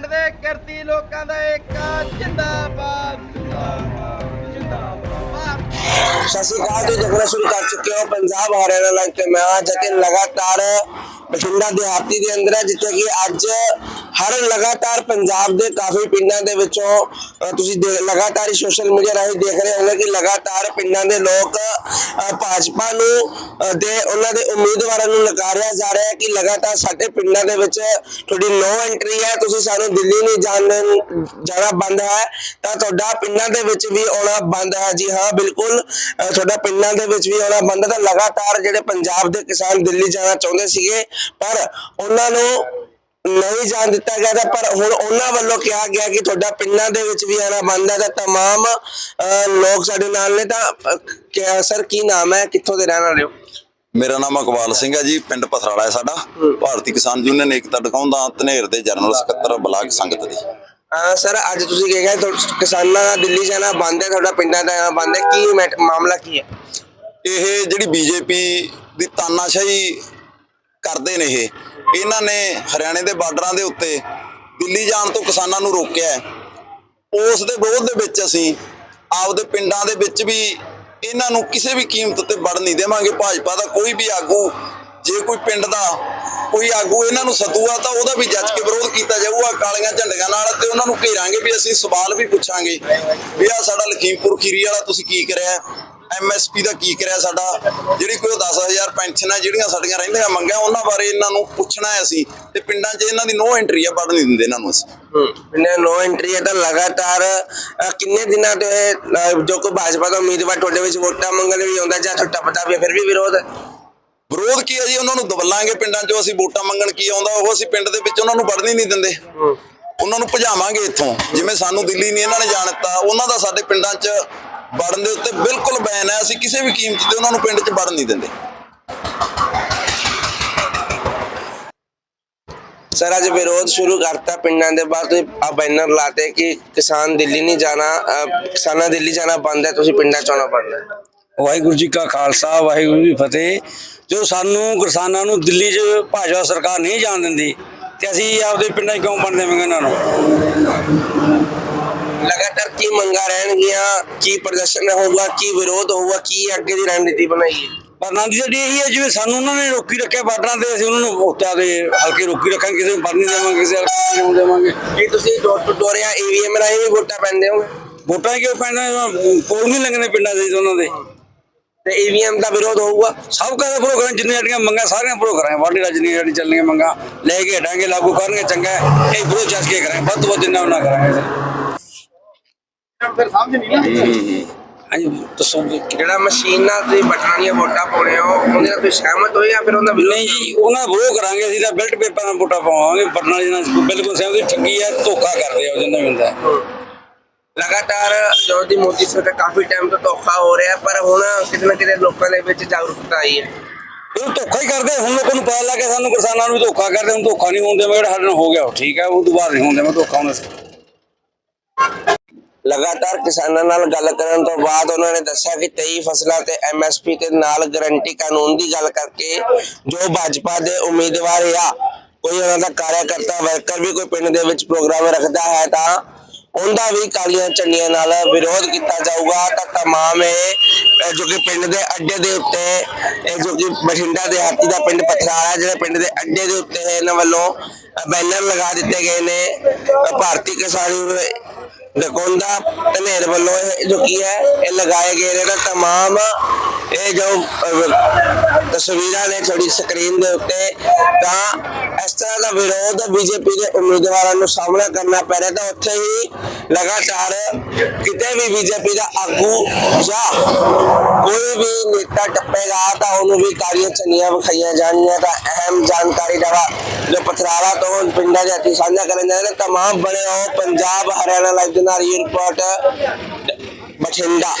ਦੇ ਕਿਰਤੀ ਲੋਕਾਂ ਦਾ ਏਕਾ ਜਿੰਦਾਬਾਦ ਜਿੰਦਾਬਾਦ। ਜਿੰਦਾਬਾਦ ਸਤਿ ਸ਼੍ਰੀ ਅਕਾਲ ਜੀ ਦੇਖਣਾ ਸ਼ੁਰੂ ਕਰ ਚੁੱਕੇ ਹੋ ਪੰਜਾਬ ਹਰਿਆਣਾ ਲੱਗ ਤੇ ਮੈਂ ਜਤਿਨ ਲਗਾਤਾਰ ਬਠਿੰਡਾ ਦਿਹਾਤੀ ਦੇ ਅੰਦਰ ਹੈ, ਜਿੱਥੇ ਕਿ ਅੱਜ ਹਰ ਲਗਾਤਾਰ ਪੰਜਾਬ ਦੇ ਕਾਫੀ ਪਿੰਡਾਂ ਦੇ ਵਿੱਚੋਂ ਅ, ਤੁਸੀਂ ਦੇ- ਲਗਾਤਾਰ ਹੀ ਸੋਸ਼ਲ ਮੀਡੀਆ ਰਾਹੀਂ ਦੇਖ ਰਹੇ ਹੋਗੇ ਕਿ ਲਗਾਤਾਰ ਪਿੰਡਾਂ ਦੇ ਲੋਕ ਅ, ਭਾਜਪਾ ਨੂੰ ਅ, ਦੇ ਉਹਨਾਂ ਦੇ ਉਮੀਦਵਾਰਾਂ ਨੂੰ ਨਕਾਰਿਆ ਜਾ ਰਿਹਾ ਹੈ ਕਿ ਲਗਾਤਾਰ ਸਾਡੇ ਪਿੰਡਾਂ ਦੇ ਵਿੱਚ ਤੁਹਾਡੀ ਨੋ ਐਂਟਰੀ ਹੈ ਤੁਸੀਂ ਸਾਨੂੰ ਦਿੱਲੀ ਨਹੀਂ ਜਾਣ ਜਾਣਾ ਬੰਦ ਹੈ ਤਾਂ ਤੁਹਾਡਾ ਪਿੰਡਾਂ ਦੇ ਵਿੱਚ ਵੀ ਆਉਣਾ ਬੰਦ ਹੈ। ਜੀ ਹਾਂ ਬਿਲਕੁਲ ਅ, ਤੁਹਾਡਾ ਪਿੰਡਾਂ ਦੇ ਵਿੱਚ ਵੀ ਆਉਣਾ ਬੰਦ ਹੈ ਤਾਂ ਲਗਾਤਾਰ ਜਿਹੜੇ ਪੰਜਾਬ ਦੇ ਕਿਸਾਨ ਦਿੱਲੀ ਜਾਣਾ ਚਾਹੁੰਦੇ ਸੀਗੇ ਪਰ ਉਹਨਾਂ ਨੂੰ ਨਹੀਂ ਜਾਣ ਦਿੱਤਾ ਗਿਆ ਤਾਂ ਪਰ ਹੁਣ ਉਹਨਾਂ ਵੱਲੋਂ ਕਿਹਾ ਗਿਆ ਕਿ ਤੁਹਾਡਾ ਪਿੰਡਾਂ ਦੇ ਵਿੱਚ ਵੀ ਆਣਾ ਬੰਦ ਹੈ ਤਾਂ ਅ, ਲੋਕ ਸਾਡੇ ਨਾਲ ਨੇ ਤਾਂ ਅ, ਕਿਆ ਸਰ ਕੀ ਨਾਮ ਹੈ? ਕਿੱਥੋਂ ਦੇ ਰਹਿਣ ਵਾਲੇ ਹੋ? ਮੇਰਾ ਨਾਮ ਇਕਬਾਲ ਸਿੰਘ ਹੈ ਜੀ ਪਿੰਡ ਪਥਰਾਲਾ ਹੈ ਸਾਡਾ। ਭਾਰਤੀ ਕਿਸਾਨ ਯੂਨੀਅਨ ਏਕਤਾ ਦਿਖਾਉਂਦਾ ਧਨੇਰ ਦੇ ਜਨਰਲ ਸਕੱਤਰ ਬਲਾਕ ਸੰਗਤ ਦੀ। ਅ, ਸਰ ਅੱਜ ਤੁਸੀਂ ਕੀ ਕਹਿੰਦੇ ਤੁਹਾ- ਕਿਸਾਨਾਂ ਦਾ ਦਿੱਲੀ ਜਾਣਾ ਬੰਦ ਹੈ ਤੁਹਾਡਾ ਪਿੰਡਾਂ ਦਾ ਆਉਣਾ ਬੰਦ ਹੈ। ਕੀ ਮੈਟ- ਮਾਮਲਾ ਕੀ ਹੈ? ਇਹ ਜਿਹੜੀ ਬੀਜੇਪੀ ਦੀ ਤਾਨਾਸ਼ਾਹੀ ਕਰਦੇ ਨੇ ਇਹ ਇਹਨਾਂ ਨੇ ਹਰਿਆਣੇ ਦੇ ਬਾਰਡਰਾਂ ਦੇ ਉੱਤੇ ਦਿੱਲੀ ਜਾਣ ਤੋਂ ਕਿਸਾਨਾਂ ਨੂੰ ਰੋਕਿਆ ਹੈ। ਉਸ ਦੇ ਵਿਰੋਧ ਦੇ ਵਿੱਚ ਅਸੀਂ ਆਪਦੇ ਪਿੰਡਾਂ ਦੇ ਵਿੱਚ ਵੀ ਇਹਨਾਂ ਨੂੰ ਕਿਸੇ ਵੀ ਕੀਮਤ ਤੇ ਵੜ ਨਹੀਂ ਦੇਵਾਂਗੇ। ਭਾਜਪਾ ਦਾ ਕੋਈ ਵੀ ਆਗੂ, ਜੇ ਕੋਈ ਪਿੰਡ ਦਾ ਕੋਈ ਆਗੂ ਇਹਨਾਂ ਨੂੰ ਸੱਦੂਗਾ ਤਾਂ ਉਹਦਾ ਵੀ ਜੱਜ ਕੇ ਵਿਰੋਧ ਕੀਤਾ ਜਾਊਗਾ। ਕਾਲੀਆਂ ਝੰਡੀਆਂ ਨਾਲ ਤੇ ਉਹਨਾਂ ਨੂੰ ਘੇਰਾਂਗੇ ਵੀ ਅਸੀਂ ਸਵਾਲ ਵੀ ਪੁੱਛਾਂਗੇ ਵੀ ਆ ਸਾਡਾ ਲਖੀਮਪੁਰ ਖੀਰੀ ਵਾਲਾ ਤੁਸੀਂ ਕੀ ਕਰਿਆ? ਐਮਐਸਪੀ ਦਾ ਕੀ ਕਰਿਆ ਸਾਡਾ? ਜਿਹੜੀ ਕੋਈ ਉਹ 10000 ਪੈਨਸ਼ਨ ਜਿਹੜੀਆਂ ਸਾਡੀਆਂ ਰਹਿੰਦੀਆਂ ਮੰਗਾਂ ਉਹਨਾਂ ਬਾਰੇ ਇਹਨਾਂ ਨੂੰ ਪੁੱਛਣਾ ਹੈ ਅਸੀਂ। ਤੇ ਪਿੰਡਾਂ 'ਚ ਇਹਨਾਂ ਦੀ ਨੋ ਐਂਟਰੀ ਆ ਵੜ ਨਹੀਂ ਦਿੰਦੇ ਇਹਨਾਂ ਨੂੰ ਅਸੀਂ। ਪਿੰਡਾਂ ਨੋ ਐਂਟਰੀ ਹੈ ਤਾਂ ਲਗਾਤਾਰ ਕਿੰਨੇ ਦਿਨਾਂ ਤੋਂ ਇਹ ਜੋ ਕੋਈ ਭਾਜਪਾ ਦਾ ਉਮੀਦਵਾਰ ਤੁਹਾਡੇ ਵਿੱਚ ਵੋਟਾਂ ਮੰਗਣ ਵੀ ਆਉਂਦਾ ਜਾਂ ਛੁੱਟਾ ਪਤਾ ਵੀ ਫਿਰ ਵੀ ਵਿਰੋਧ ਹੈ? ਵਿਰੋਧ ਕੀ ਹੈ ਜੀ? ਉਹਨਾਂ ਨੂੰ ਦਬਲਾਂਗੇ ਪਿੰਡਾਂ 'ਚੋਂ ਅਸੀਂ ਵੋਟਾਂ ਮੰਗਣ ਕੀ ਆਉਂਦਾ? ਉਹ ਅਸੀਂ ਪਿੰਡ ਦੇ ਵਿੱਚ ਉਹਨਾਂ ਨੂੰ ਵੜਨ ਹੀ ਨਹੀਂ ਦਿੰਦੇ। ਉਹਨਾਂ ਨੂੰ ਭਜਾਵਾਂਗੇ ਇੱਥੋਂ। ਜਿਵੇਂ ਸਾਨੂੰ ਦਿੱਲੀ ਨਹੀਂ ਇਹਨਾਂ ਨੇ ਜਾਣ ਦਿੱਤਾ ਉਹਨਾਂ ਦਾ ਸਾਡੇ ਪਿੰਡਾਂ 'ਚ ਵੜਨ ਦੇ ਉੱਤੇ ਬਿਲਕੁਲ ਬੈਨ ਹੈ। ਅਸੀਂ ਕਿਸੇ ਵੀ ਕੀਮਤ ਤੇ ਉਹਨਾਂ ਨੂੰ ਪਿੰਡ 'ਚ ਵੜਨ ਨਹੀਂ ਦਿੰਦੇ। ਸਰ ਅੱਜ ਵਿਰੋਧ ਸ਼ੁਰੂ ਕਰਤਾ ਪਿੰਡਾਂ ਦੇ ਬਾਹਰ ਤੁਸੀਂ ਆ ਬੈਨਰ ਲਾਤੇ ਕਿ ਕਿਸਾਨ ਦਿੱਲੀ ਨਹੀਂ ਜਾਣਾ ਅ, ਕਿਸਾਨਾਂ ਦਿੱਲੀ ਜਾਣਾ ਬੰਦ ਹੈ ਤੁਸੀਂ ਪਿੰਡਾਂ ਚ ਆਉਣਾ ਬੰਦ ਹੈ। ਵਾਹਿਗੁਰੂ ਜੀ ਕਾ ਖਾਲਸਾ ਵਾਹਿਗੁਰੂ ਜੀ ਫਤਿਹ। ਜੋ ਸਾਨੂੰ ਕਿਸਾਨਾਂ ਨੂੰ ਦਿੱਲੀ 'ਚ ਭਾਜਪਾ ਸਰਕਾਰ ਨਹੀਂ ਜਾਣ ਦਿੰਦੀ ਤੇ ਅਸੀਂ ਆਪਦੇ ਪਿੰਡਾਂ 'ਚ ਕਿਉਂ ਬਣ ਦੇਵਾਂਗੇ ਉਹਨਾਂ ਨੂੰ? ਲਗਾਤਾਰ ਕੀ ਮੰਗਾ ਰਹਿਣਗੀਆਂ ਕੀ ਪ੍ਰਦਰਸ਼ਨ ਹੋਊਗਾ ਕੀ ਵਿਰੋਧ ਹੋਊਗਾ ਕੀ ਅੱਗੇ ਦੀ ਰਣਨੀਤੀ ਬਣਾਈ ਹੈ ਪਰ ਨਾਂ ਦੀ ਜਿਹੜੀ ਇਹੀ ਹੈ ਜਿਵੇਂ ਸਾਨੂੰ ਉਹਨਾਂ ਨੇ ਰੋਕੀ ਰੱਖਿਆ ਬਾਰਡਰਾਂ ਤੇ ਅਸੀਂ ਉਹਨਾਂ ਨੂੰ ਵੋਟਾਂ ਦੇ ਹਲਕੇ ਰੋਕੀ ਰੱਖਾਂਗੇ ਕਿਸੇ ਨੂੰ ਨਹੀਂ ਦੇਵਾਂਗੇ ਕਿਸੇ ਹਲਕੇ ਨੂੰ ਦੇਵਾਂਗੇ। ਕੀ ਤੁਸੀਂ ਡੋਰ ਟੂ ਡੋਰ ਜਾਂ ਈਵੀਐਮ ਰਾਹੀਂ ਵੀ ਵੋਟਾਂ ਪੈਂਦੇ ਹੋਗੇ ਵੋਟਾਂ ਕਿਉਂ ਪੈਣਾ ਕੋਲ ਨਹੀਂ ਲੰਘਣੇ ਪਿੰਡਾਂ ਦੇ ਉਹਨਾਂ ਦੇ। ਤੇ ਈਵੀਐਮ ਦਾ ਵਿਰੋਧ ਹੋਊਗਾ? ਸਭ ਕਾਹਦਾ ਪੂਰਾ ਕਰਾਂ ਜਿੰਨੀਆਂ ਸਾਡੀਆਂ ਮੰਗਾਂ ਸਾਰੀਆਂ ਪੂਰਾ ਕਰਾਂਗੇ ਵਾਢੀ ਰਾਜਨੀ ਸਾਡੀ ਚੱਲਣੀਆਂ ਮੰਗਾਂ ਲੈ ਕੇ ਹਟਾਂਗੇ ਲਾਗੂ ਕਰਨਗੇ ਚੰਗਾ। ਇਹ ਵਿਰੋਧ ਚੱਕ ਕੇ ਕਰਾਂਗੇ ਵੱਧ ਤੋਂ ਵੱਧ ਜਿੰਨਾ ਉਹਨਾਂ ਕਰਾਂਗੇ ਹਾਂਜੀ ਦੱਸੋ ਵੀ। ਜਿਹੜਾ ਮਸ਼ੀਨ ਨਾਲ ਤੁਸੀਂ ਬਟਨਾਂ ਦੀਆਂ ਵੋਟਾਂ ਪਾਉਣੇ ਹੋ ਉਹਦੇ ਨਾਲ ਤੁਸੀਂ ਸਹਿਮਤ ਹੋ ਜਾਂ ਫਿਰ ਉਹਦਾ ਵਿਰੋਧ? ਨਹੀਂ ਜੀ ਉਹਨਾਂ ਵਿਰੋਧ ਕਰਾਂਗੇ ਅਸੀਂ ਤਾਂ ਬਿਲਟ ਪੇਪਰ ਨਾਲ ਵੋਟਾਂ ਪਾਵਾਂਗੇ ਪਟਨਾ ਜਿਹਨਾਂ ਬਿਲਕੁਲ ਸਹਿਮਤ ਠੱਗੀ ਹੈ ਧੋਖਾ ਕਰਦੇ ਆ ਉਹ ਜਿੰਨਾ ਵੀ ਹੁੰਦਾ ਹੈ। ਲਗਾਤਾਰ ਜੋ ਦੀ ਮੋਦੀ ਸਰਕਾਰ ਕਾਫੀ ਟਾਈਮ ਤੋਂ ਧੋਖਾ ਹੋ ਰਿਹਾ ਪਰ ਹੁਣ ਕਿਤੇ ਨਾ ਕਿਤੇ ਲੋਕਾਂ ਦੇ ਵਿੱਚ ਜਾਗਰੂਕਤਾ ਆਈ ਹੈ। ਇਹ ਧੋਖਾ ਹੀ ਕਰਦੇ ਹੁਣ ਲੋਕਾਂ ਨੂੰ ਪਤਾ ਲੱਗ ਗਿਆ ਸਾਨੂੰ ਕਿਸਾਨਾਂ ਨੂੰ ਵੀ ਧੋਖਾ ਕਰਦੇ ਹੁਣ ਧੋਖਾ ਨਹੀਂ ਹੁੰਦੇ ਮੈਂ ਕਿਹੜਾ ਸਾਡੇ ਨਾਲ ਹੋ ਗਿਆ ਉਹ ਠੀਕ ਹੈ ਉਹ ਤੋਂ ਬਾਅਦ ਨਹੀਂ ਹੁੰਦੇ ਮੈਂ ਧੋਖਾ ਹੁੰਦਾ ਸੀ। ਲਗਾਤਾਰ ਕਿਸਾਨਾਂ ਨਾਲ ਗੱਲ ਕਰਨ ਤੋਂ ਬਾਅਦ ਉਹਨਾਂ ਨੇ ਦੱਸਿਆ ਕਿ 23 ਫਸਲਾਂ ਤੇ ਐਮਐਸਪੀ ਦੇ ਨਾਲ ਗਰੰਟੀ ਕਾਨੂੰਨ ਦੀ ਗੱਲ ਕਰਕੇ ਜੋ ਭਾਜਪਾ ਦੇ ਉਮੀਦਵਾਰ ਆ, ਕੋਈ ਉਹਨਾਂ ਦਾ ਕਾਰਜਕਰਤਾ ਵਰਕਰ ਵੀ ਕੋਈ ਪਿੰਡ ਦੇ ਵਿੱਚ ਪ੍ਰੋਗਰਾਮ ਰੱਖਦਾ ਹੈ ਤਾਂ ਉਹਦਾ ਵੀ ਕਾਲੀਆਂ ਝੰਡੀਆਂ ਨਾਲ ਵਿਰੋਧ ਕੀਤਾ ਜਾਊਗਾ। ਤਾਂ ਤਮਾਮ ਇਹ ਜੋ ਕਿ ਪਿੰਡ ਦੇ ਅੱਡੇ ਦੇ ਉੱਤੇ, ਇਹ ਜੋ ਕਿ ਬਠਿੰਡਾ ਦੇ ਹਾਤੀ ਦਾ ਪਿੰਡ ਪਥਰਾਲਾ ਜਿਹੜਾ ਪਿੰਡ ਦੇ ਅੱਡੇ ਦੇ ਉੱਤੇ ਇਹਨਾਂ ਵੱਲੋਂ ਬੈਨਰ ਲਗਾ ਦਿੱਤੇ ਗਏ ਨੇ। ਭਾਰਤੀ ਕਿਸਾਨ ਯੂਨੀਅਨ ਨਕੋਂਦਾ ਧਨੇਰ ਵੱਲੋਂ ਇਹ ਜੋ ਕੀ ਹੈ, ਇਹ ਲਗਾਏ ਗਏ ਨੇ ਤਾਂ ਤਮਾਮ ਇਹ ਜੋ ਤਸਵੀਰਾਂ ਨੇ ਥੋੜੀ ਸਕਰੀਨ ਦੇ ਉੱਤੇ ਤਾਂ ਇਸ ਤਰ੍ਹਾਂ ਦਾ ਵਿਰੋਧ ਬੀਜੇਪੀ ਦੇ ਉਮੀਦਵਾਰਾਂ ਨੂੰ ਸਾਹਮਣਾ ਕਰਨਾ ਪੈ ਰਿਹਾ ਤਾਂ ਉੱਥੇ ਹੀ ਲਗਾਤਾਰ ਕਿਤੇ ਵੀ ਬੀਜੇਪੀ ਦਾ ਆਗੂ ਜਾਂ ਕੋਈ ਵੀ ਨੇਤਾ ਟੱਪੇਗਾ ਤਾਂ ਉਹਨੂੰ ਵੀ ਕਾਲੀਆਂ ਚੰਨੀਆਂ ਵਿਖਾਈਆਂ ਜਾਣਗੀਆਂ ਤਾਂ ਅਹਿਮ ਜਾਣਕਾਰੀ ਦਾ ਜੋ ਪਥਰਾਲਾ ਤੋਂ ਪਿੰਡਾਂ ਦੇ ਅਤੀ ਸਾਂਝਾ ਕਰਨ ਜਾ ਰਹੇ ਨੇ, ਤਮਾਮ ਬਣੇ ਹੋ ਪੰਜਾਬ, ਹਰਿਆਣਾ ਲਾਈਵ ਦੇ ਨਾਲ ਇਹ ਰਿਪੋਰਟ ਬਠਿੰਡਾ